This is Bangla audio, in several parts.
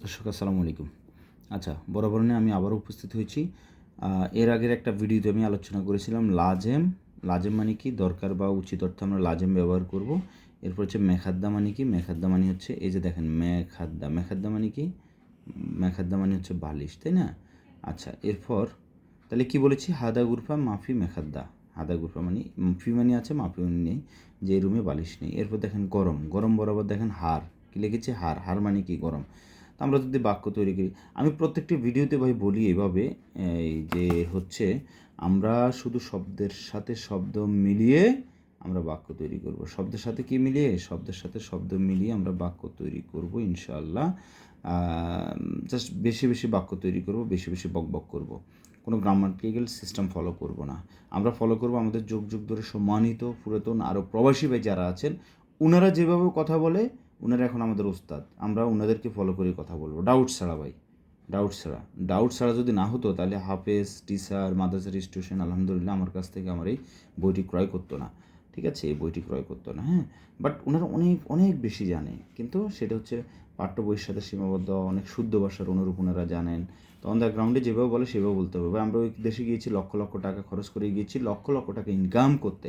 দর্শক, আসসালামু আলাইকুম। আচ্ছা বরাবর নিয়ে আমি আবারও উপস্থিত হয়েছি। এর আগের একটা ভিডিওতে আমি আলোচনা করেছিলাম লাজেম। লাজেম মানে কি? দরকার বা উচিত অর্থে আমরা লাজেম ব্যবহার করব। এরপর হচ্ছে মেখাদ্দা মানে কি? মেখাদ্দা মানে হচ্ছে, এই যে দেখেন, মেখাদ্দা। মেখাদ্দা মানে কি? মেখাদ্দা মানে হচ্ছে বালিশ, তাই না? আচ্ছা এরপর তাহলে কি বলেছি? হাদা গুরফা মাফি মেখাদ্দা। হাদা গুরফা মানে ফি মানে আছে, মাফি মানে নেই, যে রুমে বালিশ নেই। এরপর দেখেন গরম। গরম বরাবর দেখেন হার। কি লিখেছে? হার। হার মানে কি? গরম। আমরা যদি বাক্য তৈরি করি, আমি প্রত্যেকটি ভিডিওতে ভাই বলি এভাবে, এই যে হচ্ছে আমরা শুধু শব্দের সাথে শব্দ মিলিয়ে আমরা বাক্য তৈরি করব। শব্দের সাথে কি মিলিয়ে? শব্দের সাথে শব্দ মিলিয়ে আমরা বাক্য তৈরি করব, ইনশাআল্লাহ। জাস্ট বেশি বেশি বাক্য তৈরি করব, বেশি বেশি বক বক করব। কোনো গ্রামাটিক্যাল সিস্টেম ফলো করব না। আমরা ফলো করব আমাদের যুগ যুগ ধরে সম্মানিত, পুরাতন, আরও প্রবাসী ভাই যারা আছেন ওনারা যেভাবে কথা বলে ওনারা এখন আমাদের ওস্তাদ আমরা ওনাদেরকে ফলো করে কথা বলব। ডাউট ছাড়া ভাই, ডাউট ছাড়া। ডাউট ছাড়া যদি না হতো তাহলে হাফেজ, টিচার, মাদ্রাসার স্টিউশন আলহামদুলিল্লাহ আমার কাছ থেকে আমার এই বইটি ক্রয় করতো না। ঠিক আছে? এই বইটি ক্রয় করতো না হ্যাঁ? বাট ওনারা অনেক অনেক বেশি জানে। কিন্তু সেটা হচ্ছে পাঠ্য বইয়ের সাথে সীমাবদ্ধ, অনেক শুদ্ধ ভাষার অনুরূপ ওনারা জানেন। তো অন দ্য গ্রাউন্ডে যেভাবে বলে, সেভাবে বলতে হবে। আমরা ওই দেশে গিয়েছি, লক্ষ লক্ষ টাকা খরচ করে গিয়েছি, লক্ষ লক্ষ টাকা ইনকাম করতে।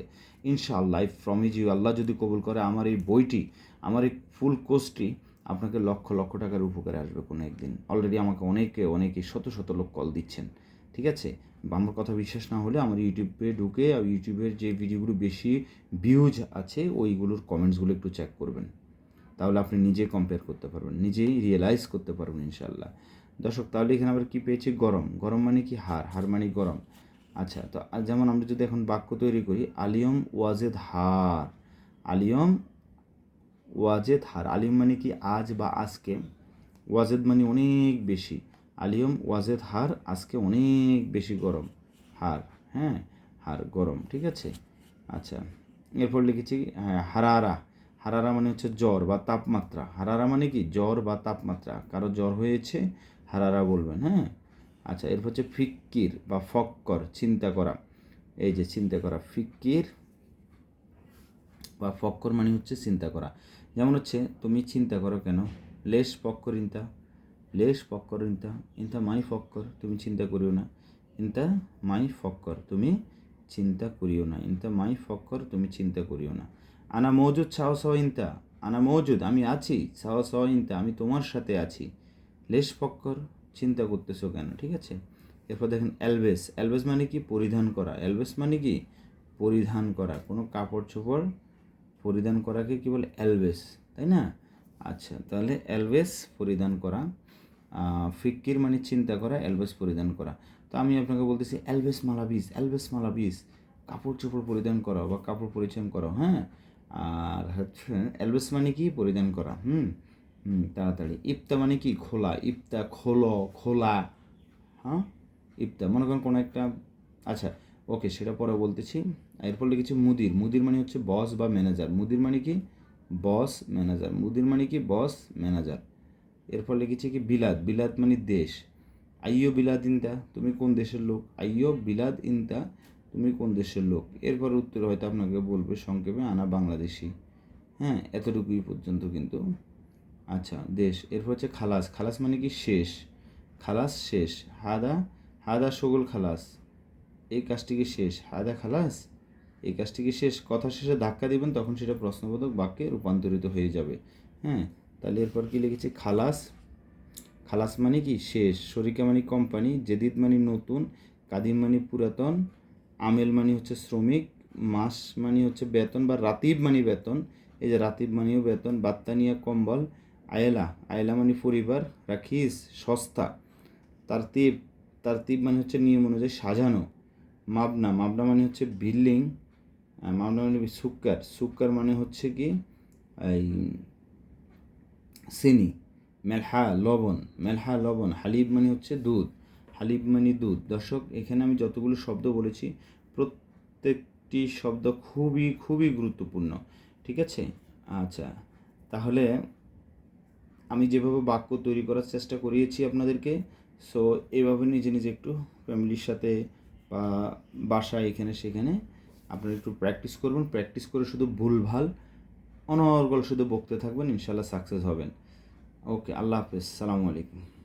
ইনশাআল্লাহ ফ্রম ইজ ইউ আল্লাহ যদি কবুল করে, আমার এই বইটি, আমার এই ফুল কোর্সটি আপনাকে লক্ষ লক্ষ টাকার উপকারে আসবে কোনো একদিন। অলরেডি আমাকে অনেকে অনেকে শত শত লোক কল দিচ্ছেন। ঠিক আছে? আমার কথা বিশ্বাস না হলে আমার ইউটিউবে ঢুকে ইউটিউবের যে ভিডিওগুলো বেশি ভিউজ আছে, ওইগুলোর কমেন্টসগুলো একটু চেক করবেন। তাহলে আপনি নিজে কম্পেয়ার করতে পারবেন, নিজেই রিয়েলাইজ করতে পারবেন ইনশাল্লাহ দর্শক, তাহলে এখানে আবার কী পেয়েছি? গরম। গরম মানে কি? হার হার মানে গরম। আচ্ছা তো যেমন আমরা যদি এখন বাক্য তৈরি করি, আলিয়ম ওয়াজেদ হার। আলিয়ম ওয়াজেদ হার। আলিয়ম মানে কি? আজ বা আজকে। ওয়াজেদ মানে অনেক বেশি। আলিয়ম ওয়াজেদ হার, আজকে অনেক বেশি গরম। হার হ্যাঁ? হার গরম, ঠিক আছে? আচ্ছা এরপর লিখেছি হ্যাঁ হারারা। হারারা মানে হচ্ছে জ্বর বা তাপমাত্রা। হারারা মানে কি? জ্বর বা তাপমাত্রা। কারও জ্বর হয়েছে, হারারা বলবেন হ্যাঁ? আচ্ছা এরপর হচ্ছে ফিক্কির বা ফক্কর, চিন্তা করা। এই যে চিন্তা করা, ফিক্কির বা ফক্কর মানে হচ্ছে চিন্তা করা। যেমন হচ্ছে, তুমি চিন্তা করো কেন? লেশ ফক্কর ইনতা। লেশ ফক্কর ইনতা। ইনতা মাই ফক্কর, তুমি চিন্তা করিও না। ইনতা মাই ফক্কর, তুমি চিন্তা করিও না। ইনতা মাই ফক্কর তুমি চিন্তা করিও না। আনা মজুদ সাহ সাহ ইনতা। আনা মজুদ আমি আছি। সাহ সাহ ইনতা, আমি তোমার সাথে আছি। লেশ ফক্কর চিন্তা করতেছো কেন? ঠিক আছে? এরপর দেখেন, অ্যালবেস। অ্যালবেস মানে কি? পরিধান করা। অ্যালবেস মানে কি? পরিধান করা। কোনো কাপড় চোপড় পরিধান করাকে কি বলে? অ্যালবেস। তাই না? আচ্ছা তাহলে অ্যালবেস পরিধান করা। ফিক্কির মানে চিন্তা করা, অ্যালবেস পরিধান করা। তো আমি আপনাকে বলতেছি, অ্যালবেস মালাবিস অ্যালবেস মালাবিস, কাপড় চোপড় পরিধান করা বা কাপড় পরিচ্ছন্ন করো হ্যাঁ? আর হচ্ছে, অ্যালবেস মানে কি? পরিধান করা, হুম? হুম, তাড়াতাড়ি। ইফতা মানে কি? খোলা, ইফতা খোলো, খোলা হ্যাঁ? ইফতা, মনে করেন কোনো একটা আচ্ছা ওকে, সেটা পরে বলতেছি। এরপর লিখেছি মুদির মুদির মানে হচ্ছে বস বা ম্যানেজার। মুদির মানে কি? Boss, manager. মুদির মানে কি? Boss, manager. এরপর লিখেছি কি বিলাদ বিলাদ মানে দেশ। আইয়ো বিলাদ ইনতা, তুমি কোন দেশের লোক? আইয়ো বিলাদ ইনতা, তুমি কোন দেশের লোক? এরপর উত্তর হয়তো আপনাকে বলবে, সংক্ষেপে আনা বাংলাদেশি। হ্যাঁ এতটুকুই পর্যন্ত কিন্তু। আচ্ছা দেশ। এরপর হচ্ছে খালাস। খালাস মানে কি, শেষ। খালাস শেষ। হাদা হাদা সগোল খালাস। এই কাজটি কি শেষ? হাদা খালাস? এই কাজটি কি শেষ? কথা শেষে ধাক্কা দিবেন, তখন সেটা প্রশ্নবোধক বাক্যে রূপান্তরিত হয়ে যাবে। হ্যাঁ তাহলে এরপর কি লিখেছি? খালাস। খালাস মানে কি? শেষ। শরিকা মানে কোম্পানি জেদিদ মানে নতুন, কাদিম মানে পুরাতন, আমেল মানে হচ্ছে শ্রমিক, মাস মানে হচ্ছে বেতন বা রাতিব মানে বেতন। এই যে রাতিব মানেও বেতন, বাত্তানিয়া কম্বল, আয়েলা। আয়েলা মানে পরিবার, রাখিস, সস্তা। তারতিব তারতিব মানে হচ্ছে নিয়ম অনুযায়ী সাজানো। মাবনা মাবনা মানে হচ্ছে বিল্ডিং মাবনা মানে সুক্কার। সুক্কার মানে হচ্ছে কি? এই চিনি মেলহা, লবণ মেলহা, লবণ, হালিব মানে হচ্ছে দুধ, হালিব মানে দুধ। দর্শক, এখানে আমি যতগুলো শব্দ বলেছি, প্রত্যেকটি শব্দ খুবই খুবই গুরুত্বপূর্ণ, ঠিক আছে? আচ্ছা তাহলে আমি যেভাবে বাক্য তৈরি করার চেষ্টা করিয়েছি আপনাদেরকে, সো এইভাবে নিজে নিজে একটু ফ্যামিলির সাথে বা বাসায় এখানে সেখানে আপনারা একটু প্র্যাকটিস করবেন। প্র্যাকটিস করে শুধু ভুলভাল অনর্গল শুধু বকতে থাকবেন ইনশাল্লাহ সাকসেস হবেন। ওকে আল্লাহ হাফেজ সালামু আলাইকুম।